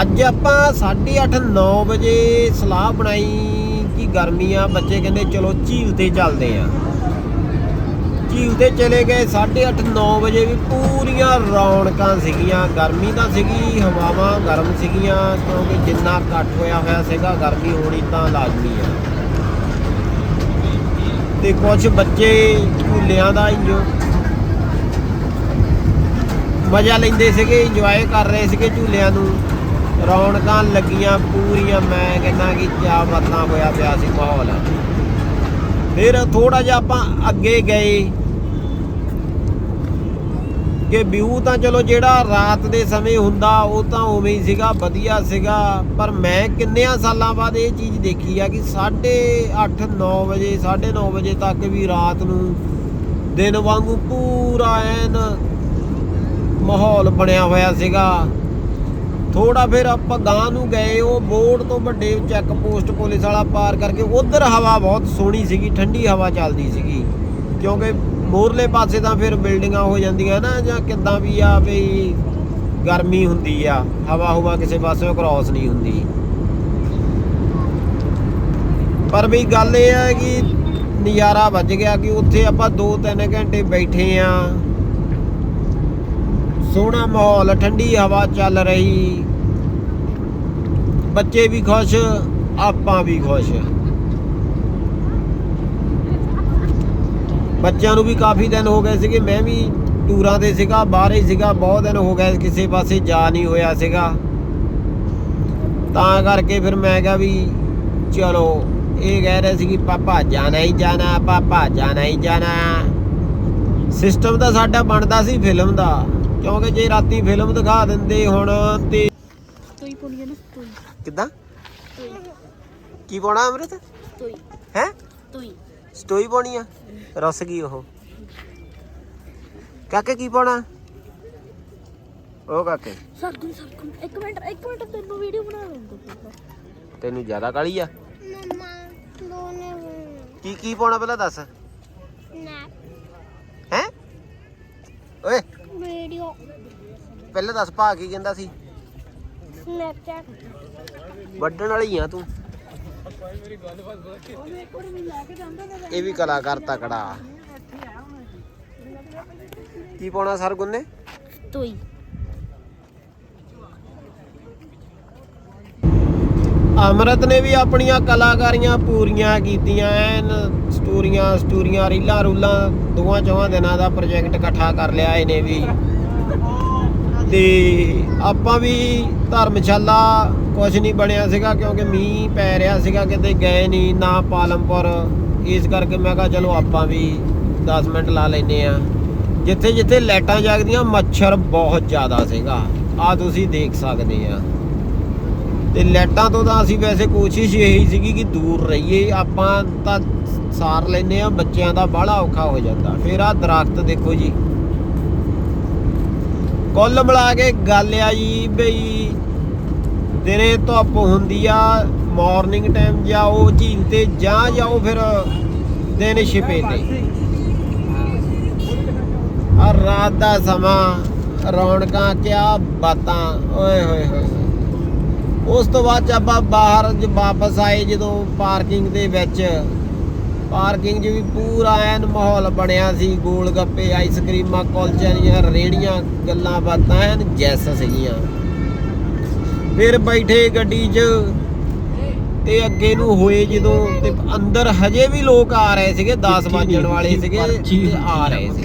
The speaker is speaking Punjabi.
ਅੱਜ ਆਪਾਂ 8:30 9 ਵਜੇ ਸਲਾਹ ਬਣਾਈ ਕਿ ਗਰਮੀ ਆ, ਬੱਚੇ ਕਹਿੰਦੇ ਚਲੋ ਝੀਲ ਤੇ ਚੱਲਦੇ ਆ। ਝੀਲ ਤੇ ਚਲੇ ਗਏ 8:30 9 ਵਜੇ ਵੀ ਪੂਰੀਆਂ ਰੌਣਕਾਂ ਸੀਗੀਆਂ। ਗਰਮੀ ਤਾਂ ਸੀਗੀ, ਹਵਾਵਾਂ ਗਰਮ ਸੀਗੀਆਂ, ਕਿਉਂਕਿ ਜਿੰਨਾ ਘੱਟ ਹੋਇਆ ਹੋਇਆ ਸੀਗਾ, ਗਰਮੀ ਹੋਣੀ ਤਾਂ ਲਾਜ਼ਮੀ ਆ। ਤੇ ਕੁਝ ਬੱਚੇ ਝੂਲਿਆਂ ਦਾ ਇੰਜੋ ਮਜ਼ਾ ਲੈਂਦੇ ਸੀਗੇ ਇੰਜੋਏ ਕਰ ਰਹੇ ਸੀਗੇ ਝੂਲਿਆਂ ਨੂੰ। ਰੌਣਕਾਂ ਲੱਗੀਆਂ ਪੂਰੀਆਂ, ਮੈਂ ਕਹਿੰਦਾ ਕਿ ਕਿਆ ਬਾਤਾਂ ਹੋਇਆ ਪਿਆ ਸੀ ਮਾਹੌਲ। ਫਿਰ ਥੋੜਾ ਜਿਹਾ ਆਪਾਂ ਅੱਗੇ ਗਏ। ਕਿ ਵਿਊ ਤਾਂ ਚਲੋ ਜਿਹੜਾ ਰਾਤ ਦੇ ਸਮੇਂ ਹੁੰਦਾ, ਉਹ ਤਾਂ ਉਵੇਂ ਹੀ ਸੀਗਾ, ਵਧੀਆ ਸੀਗਾ। ਪਰ ਮੈਂ ਕਿੰਨਿਆਂ ਸਾਲਾਂ ਬਾਅਦ ਇਹ ਚੀਜ਼ ਦੇਖੀ ਆ ਕਿ 8:30 9 ਵਜੇ 9:30 ਵਜੇ ਤੱਕ ਵੀ ਰਾਤ ਨੂੰ ਦਿਨ ਵਾਂਗੂ ਪੂਰਾ ਐਨ ਮਾਹੌਲ ਬਣਿਆ ਹੋਇਆ ਸੀਗਾ। ਥੋੜਾ ਫਿਰ ਆਪਾਂ ਗਾਂ ਨੂੰ ਗਏ, ਉਹ ਬੋਰਡ ਤੋਂ ਵੱਡੇ ਚੈੱਕ ਪੋਸਟ ਪੁਲਿਸ ਵਾਲਾ ਪਾਰ ਕਰਕੇ ਉਧਰ ਹਵਾ ਬਹੁਤ ਸੋਹਣੀ ਸੀਗੀ, ਠੰਡੀ ਹਵਾ ਚੱਲਦੀ ਸੀਗੀ। ਕਿਉਂਕਿ ਮੋਰਲੇ ਪਾਸੇ ਤਾਂ ਫਿਰ ਬਿਲਡਿੰਗਾਂ ਹੋ ਜਾਂਦੀਆਂ ਨਾ, ਜਾਂ ਕਿੱਦਾਂ ਵੀ ਆ ਵੀ ਗਰਮੀ ਹੁੰਦੀ ਆ, ਹਵਾ ਹਵਾ ਕਿਸੇ ਪਾਸੇ ਕ੍ਰਾਸ ਨਹੀਂ ਹੁੰਦੀ। ਪਰ ਵੀ ਗੱਲ ਇਹ ਹੈ ਕਿ ਨਜ਼ਾਰਾ ਵੱਜ ਗਿਆ ਕਿ ਉੱਥੇ ਆਪਾਂ 2-3 ਘੰਟੇ ਬੈਠੇ ਆ। ਸੋਹਣਾ ਮਾਹੌਲ, ਠੰਡੀ ਹਵਾ ਚੱਲ ਰਹੀ। ਬੱਚੇ ਵੀ ਖੁਸ਼, ਆਪਾਂ ਵੀ ਖੁਸ਼। ਬੱਚਿਆਂ ਨੂੰ ਵੀ ਕਾਫੀ ਦਿਨ ਹੋ ਗਏ ਸੀਗੇ, ਮੈਂ ਵੀ ਟੂਰਾਂ ਤੇ ਸੀਗਾ, ਬਾਹਰ ਹੀ ਸੀਗਾ, ਬਹੁਤ ਦਿਨ ਹੋ ਗਏ, ਕਿਸੇ ਪਾਸੇ ਜਾ ਨਹੀਂ ਹੋਇਆ ਸੀਗਾ। ਤਾਂ ਕਰਕੇ ਫਿਰ ਮੈਂ ਕਿਹਾ ਵੀ ਚਲੋ, ਇਹ ਕਹਿ ਰਹੇ ਸੀ ਕਿ ਪਾਪਾ ਜਾਣਾ ਹੀ ਜਾਣਾ, ਪਾਪਾ ਜਾਣਾ ਹੀ ਜਾਣਾ। ਸਿਸਟਮ ਤਾਂ ਸਾਡਾ ਬਣਦਾ ਸੀ ਫਿਲਮ ਦਾ। ਕਿਉਂਕਿ ਜੇ ਰਾਤੀ ਫਿਲਮ ਦਿਖਾ ਦਿੰਦੇ ਹੁਣ ਤੇ ਤੋਈ ਪੁਣੀਆਂ ਨਾ ਤੋਈ। ਕਿਦਾਂ? ਤੋਈ। ਕੀ ਪਾਉਣਾ ਅੰਮ੍ਰਿਤ? ਤੋਈ। ਹੈ? ਤੋਈ। ਸਟੋਈ ਪਾਉਣੀ ਆ? ਰਸ ਗਈ ਉਹ। ਕਾਕੇ ਕੀ ਪਾਉਣਾ? ਉਹ ਕਾਕੇ। ਸਰਗੁਣ ਸਰਗੁਣ ਇੱਕ ਮਿੰਟ ਇੱਕ ਮਿੰਟ ਤੈਨੂੰ ਵੀਡੀਓ ਬਣਾ ਲੈਂਦਾ ਤੈਨੂੰ ਜ਼ਿਆਦਾ ਕਾਲੀ ਆ? ਮਮਾ ਦੋਨੇ ਕੀ ਕੀ ਪਾਉਣਾ ਪਹਿਲਾਂ ਦੱਸ? ਨਾ ਹੈ? ਓਏ ਵੀਡੀਓ। ਪਹਿਲਾਂ ਦੱਸ ਭਾ ਕੀ ਕਹਿੰਦਾ ਸੀ? ਸਨੈਪਚੈਟ ਵੱਢਣ ਵਾਲੀ ਆ ਤੂੰ। ਇਹ ਵੀ ਕਲਾਕਾਰ ਤਕੜਾ। ਕੀ ਪਾਉਣਾ ਸਰਗੁਣ ਨੇ ਤੋਈ। ਅਮਰਤ ਨੇ ਵੀ ਆਪਣੀਆਂ ਕਲਾਕਾਰੀਆਂ ਪੂਰੀਆਂ ਕੀਤੀਆਂ ਐਨ। ਸਟੋਰੀਆਂ ਸਟੋਰੀਆਂ ਰੀਲਾਂ ਰੂਲਾਂ ਦੋਵਾਂ ਚੌਹਾਂ ਦਿਨਾਂ ਦਾ ਪ੍ਰੋਜੈਕਟ ਇਕੱਠਾ ਕਰ ਲਿਆ ਇਹਨੇ ਵੀ। ਤੇ ਆਪਾਂ ਵੀ ਧਰਮਸ਼ਾਲਾ ਕੁਝ ਨਹੀਂ ਬਣਿਆ ਸੀਗਾ ਕਿਉਂਕਿ ਮੀਂਹ ਪੈ ਰਿਹਾ ਸੀਗਾ, ਕਿਤੇ ਗਏ ਨਹੀਂ ਨਾ ਪਾਲਮਪੁਰ। ਇਸ ਕਰਕੇ ਮੈਂ ਕਿਹਾ ਚਲੋ ਆਪਾਂ ਵੀ 10 ਮਿੰਟ ਲਾ ਲੈਨੇ ਆ ਜਿੱਥੇ ਜਿੱਥੇ ਲਾਈਟਾਂ ਜਗਦੀਆਂ, ਮੱਛਰ ਬਹੁਤ ਜ਼ਿਆਦਾ ਸੀਗਾ। ਆ ਤੁਸੀਂ ਦੇਖ ਸਕਦੇ ਆ ਤੇ ਲਾਈਟਾਂ ਤੋਂ ਤਾਂ ਅਸੀਂ ਵੈਸੇ ਕੋਸ਼ਿਸ਼ ਇਹੀ ਸੀਗੀ ਕਿ ਦੂਰ ਰਹੀਏ। ਆਪਾਂ ਤਾਂ ਸਾਰ ਲੈਨੇ ਆ ਬੱਚਿਆਂ ਦਾ ਬਾਹਲਾ ਔਖਾ ਹੋ ਜਾਂਦਾ। ਫਿਰ ਆ ਦਰਖਤ ਦੇਖੋ ਜੀ। ਕੁੱਲ ਮਿਲਾ ਕੇ ਗੱਲ ਆ ਜੀ ਬਈ ਦਿਨੇ ਧੁੱਪ ਹੁੰਦੀ ਆ ਮਾਰਨਿੰਗ ਟਾਈਮ ਜਾਓ ਝੀਲ ਤੇ ਜਾਂ ਜਾਓ ਫਿਰ ਦਿਨ ਛਿਪੇ ਤੇ। ਆ ਰਾਤ ਦਾ ਸਮਾਂ, ਰੌਣਕਾਂ ਕਿਆ ਬਾਤਾਂ, ਓਏ ਹੋਏ ਹੋਏ। ਉਸ ਤੋਂ ਬਾਅਦ 'ਚ ਆਪਾਂ ਬਾਹਰ ਜ ਵਾਪਸ ਆਏ ਜਦੋਂ ਪਾਰਕਿੰਗ ਦੇ ਵਿੱਚ। ਪਾਰਕਿੰਗ 'ਚ ਵੀ ਪੂਰਾ ਐਨ ਮਾਹੌਲ ਬਣਿਆ ਸੀ ਗੋਲ ਗੱਪੇ ਆਈਸਕ੍ਰੀਮਾਂ ਕੁਲਚਿਆਂ ਦੀਆਂ ਰੇੜੀਆਂ ਗੱਲਾਂ ਬਾਤਾਂ ਐਨ ਜੈਸ ਸੀਗੀਆਂ। ਫਿਰ ਬੈਠੇ ਗੱਡੀ 'ਚ ਤੇ ਅੱਗੇ ਨੂੰ ਹੋਏ ਜਦੋਂ ਤੇ ਅੰਦਰ ਹਜੇ ਵੀ ਲੋਕ ਆ ਰਹੇ ਸੀਗੇ 10 ਵੱਜਣ ਵਾਲੇ ਸੀਗੇ ਤੇ ਆ ਰਹੇ ਸੀ